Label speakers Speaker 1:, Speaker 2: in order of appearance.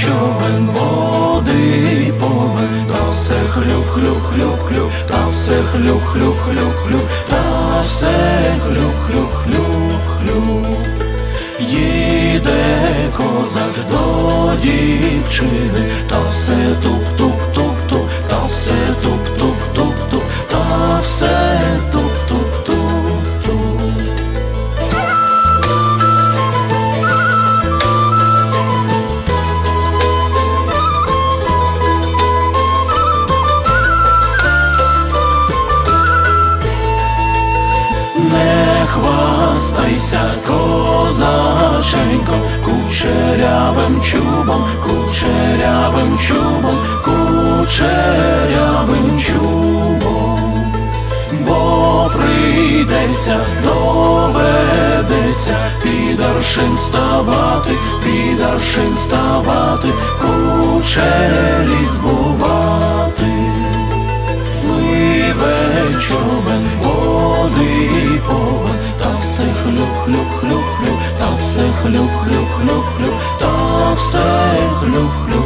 Speaker 1: човен, води повен, та все хлюп, хлюп, хлюп, хлюп, та все хлюп, хлюп, хлюп, хлюп, та все хлюп, хлюп, хлюп, хлюп. Їде козак до дівчини, та все туп-туп-туп-туп, та все туп-туп-туп-туп, та все хвастайся, козаченько, кучерявим чубом, кучерявим чубом, кучерявим чубом, бо прийдеться, доведеться, під аршин ставати, під аршин ставати, кучері збувати. хлюп, хлюп, та все хлюп, хлюп, хлюп, хлюп, та все хлюп, хлюп,